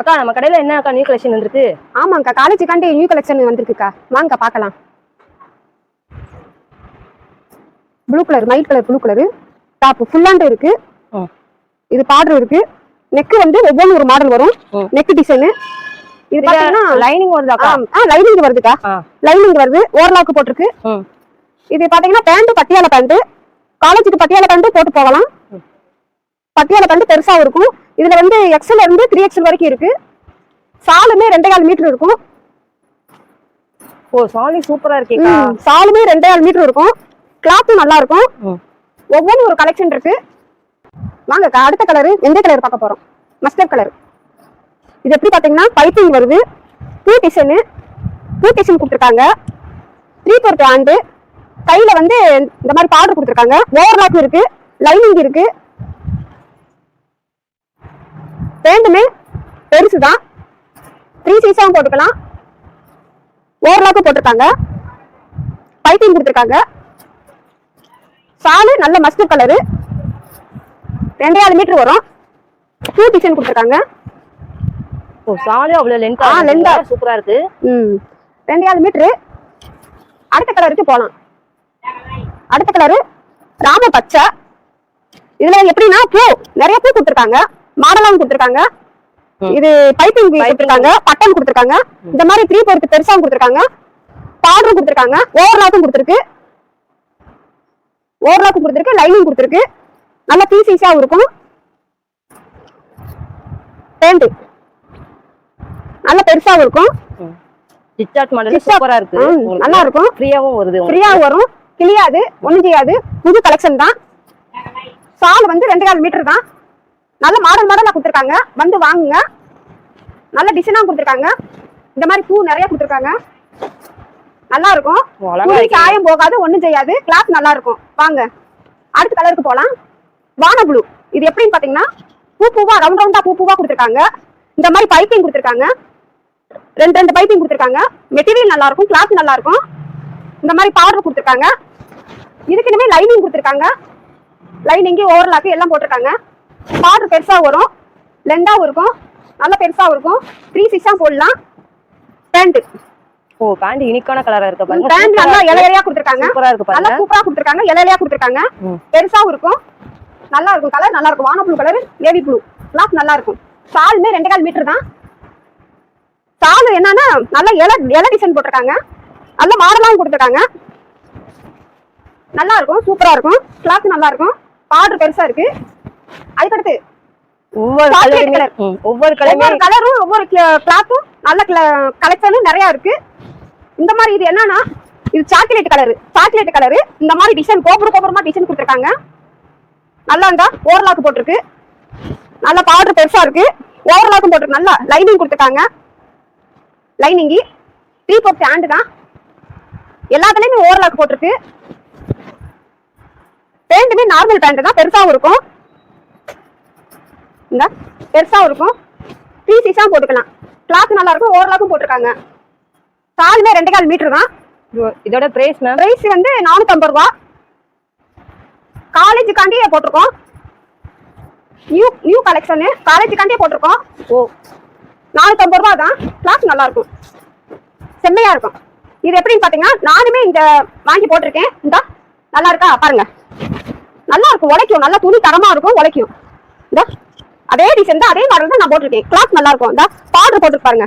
அக்கா நம்ம கடையில என்ன அக்கா நியூ கலெக்ஷன் வந்திருக்கு? ஆமாங்கக்கா காலேஜுக்காண்டி நியூ கலெக்ஷன் வந்திருக்குக்கா. வாங்கக்கா பார்க்கலாம். ப்ளூ கலர் மைட் கலர் ப்ளூ கலரு டாப் ஃபுல்லாண்டு இருக்கு. இது பார்டர் இருக்கு. நெக் வந்து ஒவ்வொன்று ஒரு மாடல் வரும். நெக் டிசைனு இது பாத்தீங்கன்னா லைனிங் வருதாக்கா? ஆ லைனிங் வருதுக்கா. லைனிங் வருது. ஓவர்லாக்கு போட்டிருக்கு. இது பாத்தீங்கன்னா பேண்ட் பட்டியால பேண்ட் காலேஜுக்கு பட்டியால பேண்ட் போட்டு போகலாம். பட்டியால பேண்ட் பெருசா இருக்கும். இதுல வந்து எக்ஸ்எல் இருந்து த்ரீ எக்ஸ்எல் வரைக்கும் இருக்கு. சாலுமே ரெண்டே கால் மீட்டர் இருக்கும். ஓ சாலி சூப்பரா இருக்கேக்கா. ம், சாலுமே ரெண்டே கால் மீட்டர் இருக்கும். கிளாத்தும் நல்லா இருக்கும். ஒவ்வொன்றும் ஒரு கலெக்ஷன் இருக்கு. வாங்கக்கா அடுத்த கலரு எந்த கலர் பார்க்க போறோம்? மஸ்டர்ட் கலர் இது எப்படி பாத்தீங்கன்னா பைப்பிங் வருது. பூ டிசைனு பூ டிசைன் கொடுத்துருக்காங்க. த்ரீ ஃபோர்த் ஆண்டு கையில வந்து இந்த மாதிரி பார்டர் கொடுத்துருக்காங்க. ஓவர்லாக் இருக்கு. லைனிங் இருக்கு. ரெண்டுமே பெருசு தான் த்ரீ சீஸாவும் போட்டுக்கலாம். ஓவர்லாக்கும் போட்டிருக்காங்க. பைப்பிங் கொடுத்துருக்காங்க. சாலு நல்ல மஸ்டர் கலரு ரெண்டாயிரம் மீட்டர் வரும். பூ டிசைன் கொடுத்துருக்காங்க. ஓ சாலி அவ்வளவு லென்த் ஆ, length ஆ. சூப்பரா இருக்கு. ம். ரெண்டாயிரம் மீட்ரு அடுத்த கலருக்கு போகலாம் அடுத்த கலரு ராம பச்சை. இதுல எப்படின்னா பூ. நிறைய பூ கொடுத்துருக்காங்க. மாடலாவும் கொடுத்துருக்காங்க. இது பைப்பிங் கொடுத்துருக்காங்க பட்டன் கொடுத்துருக்காங்க. இந்த மாதிரி த்ரீ போர்த்து பெருசாவும் கொடுத்துருக்காங்க. பார்டரும் கொடுத்துருக்காங்க ஓவர்லாக்கும் கொடுத்துருக்கு. ஓவர்லாக்கும் கொடுத்துருக்கு லைனிங் கொடுத்துருக்கு. நல்ல பீசீஸாவும் இருக்கும். பேண்ட் நல்ல பெருசாவும் இருக்கும். டிச்சார்ட் மாடல். சூப்பரா இருக்கு. நல்லா இருக்கும். ஃப்ரீயாவும் வருது. ஃப்ரீயா வரும். கிளியாது ஒண்ணும் செய்யாது. புது கலெக்ஷன் தான். சால் வந்து ரெண்டு கால் மீட்டர் தான். நல்ல மாடல் மாடலா கொடுத்துருக்காங்க. வந்து வாங்குங்க. நல்ல டிசைனா கொடுத்துருக்காங்க. இந்த மாதிரி பூ நிறைய கொடுத்துருக்காங்க. நல்லா இருக்கும். சாயம் போகாது ஒண்ணும் செய்யாது. கிளாத் நல்லா இருக்கும். வாங்க. அடுத்த கலருக்கு போலாம். வான ப்ளூ இது எப்படின்னு பாத்தீங்கன்னா பூ பூவா ரவுண்ட் ரவுண்டா பூ பூவா கொடுத்துருக்காங்க. இந்த மாதிரி பைப்பிங் கொடுத்துருக்காங்க. ரெண்டு ரெண்டு பைப்பிங் கொடுத்துருக்காங்க. மெட்டீரியல் நல்லா இருக்கும் கிளாத் நல்லா இருக்கும். இந்த மாதிரி பவுடர் கொடுத்துருக்காங்க. இதுக்கு இனிமே லைனிங் கொடுத்துருக்காங்க. லைனிங்கு ஓவர்லாக்கு எல்லாம் போட்டிருக்காங்க. பார்டர் பெருசா வரும். லெண்டாவும் இருக்கும். நல்ல பெருசாவும் இருக்கும். த்ரீ சிக்ஸா போடலாம். பேண்ட் ஓ பேண்ட் யுனிக்கான கலரா இருக்கு பாருங்க. பேண்ட் நல்லா இலை இலையா கொடுத்துருக்காங்க. சூப்பரா இருக்கு நல்லா சூப்பரா கொடுத்துருக்காங்க. இலை இலையா கொடுத்துருக்காங்க. பெருசாவும் இருக்கும். நல்லா இருக்கும் கலர் நல்லா இருக்கும். வான blue colour navy blue cloth நல்லா இருக்கும். சாலுமே ரெண்டு கால் மீட்டர் தான். சாலு என்னன்னா நல்ல இலை இலை டிசைன் போட்டிருக்காங்க. நல்ல மாடலாவும் கொடுத்துருக்காங்க. நல்லா இருக்கும். சூப்பரா இருக்கும். கிளாத் நல்லா இருக்கும். பார்டர் பெருசா இருக்கு. அதுக்கடுத்து ஒவ்வொரு. ம், ஒவ்வொரு கலருமே ஒவ்வொரு கிளாத்தும் நல்ல கலெக்ஷனும் நிறைய இருக்கு. இந்த மாதிரி இது என்னன்னா இது சாக்லேட் கலரு சாக்லேட் கலரு இந்த மாதிரி டிசைன் கோபுர கோபுரமா டிசைன் கொடுத்துருக்காங்க. நல்லா இருந்தா ஓவர்லாக் போட்டிருக்கு. நல்ல பார்டர் பெருசா இருக்கு. ஓவர்லாக்கும் போட்டிருக்கு. நல்லா லைனிங் கொடுத்துருக்காங்க. லைனிங்கி த்ரீ ஃபோர்த் ஹேண்டு தான். எல்லாத்துலயுமே ஓவர்லாக் போட்டிருக்கு. பேண்ட்டுமே நார்மல் பேண்ட் தான். பெருசாவும் இருக்கும். இந்த பெருசாவும் இருக்கும். த்ரீ சீஸா போட்டுக்கலாம். கிளாத் நல்லா இருக்கும் ஓவர்லாக்கும் போட்டிருக்காங்க. சாலுமே ரெண்டு கால் மீட்டர் தான். இது- இதோட பிரைஸ் மேம் பிரைஸ் வந்து நானூத்தம்பது ரூபா. காலேஜுக்காண்டியே போட்டிருக்கோம். நியூ நியூ கலெக்ஷனு காலேஜுக்காண்டியே போட்டிருக்கோம். ஓ. நானூத்தம்பது ரூபா தான். கிளாத் நல்லா இருக்கும் செம்மையா இருக்கும். இது எப்படின்னு பாத்தீங்கன்னா நானுமே இந்த வாங்கி போட்டிருக்கேன். இந்த நல்லா இருக்கா? பாருங்க. நல்லா இருக்கும் உழைக்கும் நல்லா துணி தரமா இருக்கும் உழைக்கும் இந்த. அதே டிசைன் தான் அதே மாடல் தான் நான் போட்டிருக்கேன். கிளாத் நல்லா இருக்கும் இந்த பார்டர் போட்டுருக்கு பாருங்க.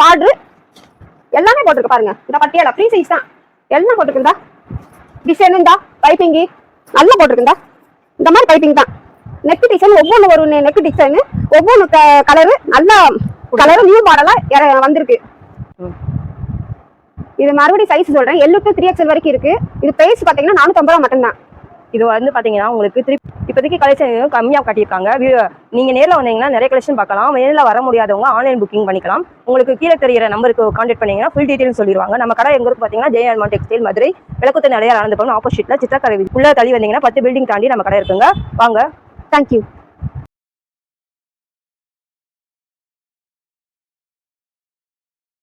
பார்டர் எல்லாமே போட்டிருக்கு பாருங்க. இந்த பட்டியலா ஃப்ரீ சைஸ் தான். எல்லாம் போட்டிருக்குந்தா டிசைன் இந்தா பைப்பிங்கி நல்லா போட்டிருக்குந்தா இந்த. மாதிரி பைப்பிங் தான். நெக் டிசைன் ஒவ்வொன்று ஒரு நெக் டிசைனு ஒவ்வொன்று கலரு நல்ல கலரு நியூ மாடலா வந்திருக்கு. இது மறுபடியும் சைஸ் சொல்றேன். எல்லு டு த்ரீ எக்ஸல் வரைக்கும் இருக்கு. இது பிரைஸ் பாத்தீங்கன்னா நானூற்றம்பது ரூபா மட்டும்தான். இது வந்து பார்த்தீங்கன்னா உங்களுக்கு திருப்பி இப்போதைக்கு கலெக்ஷன் கம்மியாக காட்டியிருக்காங்க. நீங்கள் நேரில் வந்தீங்கன்னா நிறைய கலெக்ஷன் பார்க்கலாம். நேரில் வர முடியாதவங்க ஆன்லைன் புக்கிங் பண்ணிக்கலாம். உங்களுக்கு கீழே தெரியிற நம்பருக்கு காண்டாக்ட் பண்ணிங்கன்னா ஃபுல் டீட்டெயில் சொல்லிடுவாங்க நம்ம கடை எங்கே இருக்கு பார்த்தீங்கன்னா ஜெய அல்மான் டெக்ஸ்டைல் மதுரை விளக்குத்த நிறையா நடந்து போகணும் ஆப்போசிட்டில் சித்திரக்கரை உள்ளே தள்ளி வந்தீங்கன்னா பத்து பில்டிங் தாண்டி நம்ம கடை இருக்குங்க. வாங்க. தேங்க்யூ